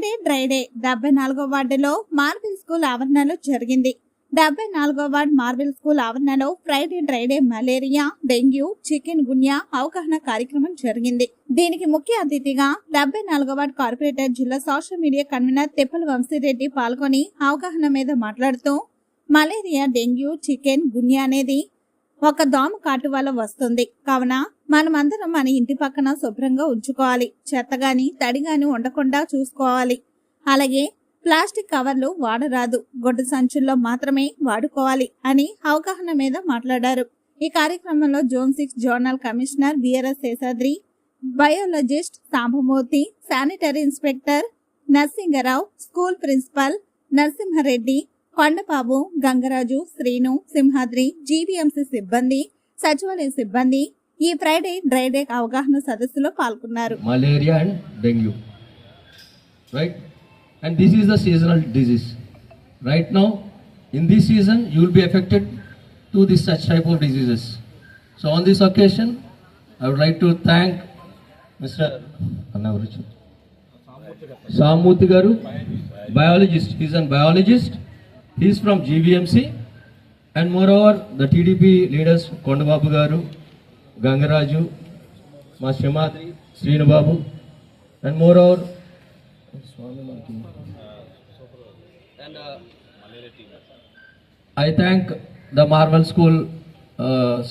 డెబ్బై నాలుగో వార్డులో మార్బిల్ స్కూల్ ఆవరణలో జరిగింది. డెబ్బై నాలుగో వార్డ్ మార్బిల్ స్కూల్ ఆవరణలో Friday dry day malaria dengue chikungunya అవగాహన కార్యక్రమం జరిగింది. దీనికి ముఖ్య అతిథిగా డెబ్బై నాలుగో వార్డ్ కార్పొరేటర్ జిల్లా social media convener Teppala Vamsi Reddy పాల్గొని అవగాహన మీద మాట్లాడుతూ మలేరియా డెంగ్యూ చికెన్ గున్యా అనేది ఒక దోమ కాటు వల్ల వస్తుంది. కావున మనమందరం మన ఇంటి పక్కన శుభ్రంగా ఉంచుకోవాలి. చెత్తగాని తడిగాని ఉండకుండా చూసుకోవాలి. అలాగే ప్లాస్టిక్ కవర్లు వాడరాదు. గుడ్డ సంచుల్లో మాత్రమే వాడుకోవాలి అని అవగాహన మీద మాట్లాడారు. ఈ కార్యక్రమంలో zone six zonal commissioner BRS Seshadri biologist Sambamurthy sanitary inspector Narasinga Rao school principal Narasimha Reddy Kondababu Gangaraju Srinu Simhadri GVMC సిబ్బంది సచివాలయ సిబ్బంది ఈ ఫ్రైడే డ్రైడే అవగాహన సదస్సులో పాల్గొన్నారు. Malaria and dengue. Right and this is the seasonal disease right now in this season you will be affected to this such type of diseases so on this occasion I would like to thank mister Annavaruchu Samurthi garu biologist he's and biologist he's from GVMC and moreover the TDP leaders Kondababu garu garu gangaraju మా Srimadri Srinubabu and more over Swamy మనకి and I thank the Marvel school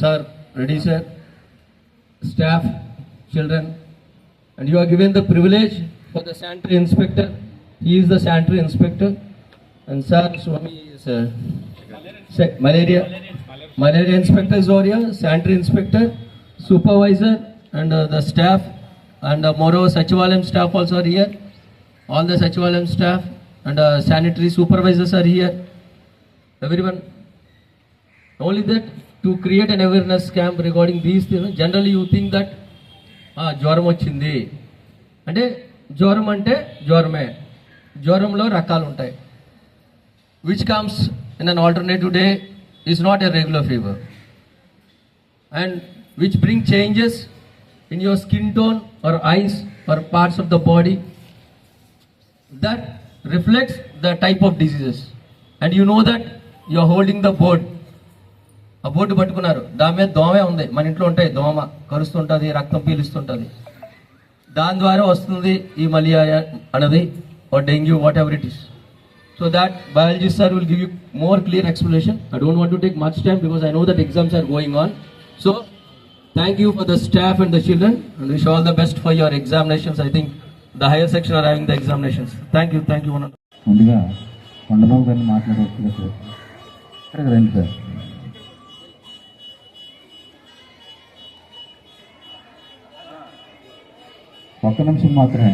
sir ready sir staff children and you are given the privilege for the sanitary inspector he is the sanitary inspector and sir Swamy malaria malaria inspector is over here sanitary inspector supervisor and uh, the staff and uh, moreover sachivalayam staff also are here all the sachivalayam staff and uh, sanitary supervisors are here everyone only that to create an awareness camp regarding these things generally you think that ah, జ్వరం వచ్చింది అంటే జ్వరం అంటే జ్వరమే జ్వరంలో రకాలు ఉంటాయి which comes in an alternative day is not a regular fever and which bring changes in your skin tone or eyes or parts of the body that reflects the type of diseases and you know that you are holding the board ఆ board పట్టుకున్నారు దాని మీద దోమే ఉంది మన ఇంట్లో ఉంటాయి దోమ కరుస్తుంటుంది రక్తం పీలుస్తుంటుంది దాని ద్వారా వస్తుంది ఈ మలేరియా అనేది or dengue whatever it is So that biology sir will give you more clear explanation. I don't want to take much time because I know that exams are going on. So thank you for the staff and the children and wish all the best for your examinations. I think the higher section are having the examinations. Thank you, thank you. one and all. ముందుగా కొండబాబు గారిని మాట్లాడవచ్చుగా sir రండి sir ఒక్క నిమిషం మాత్రమే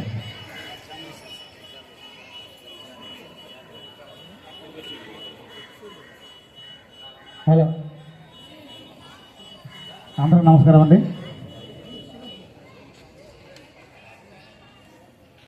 hello అందరూ నమస్కారం అండి.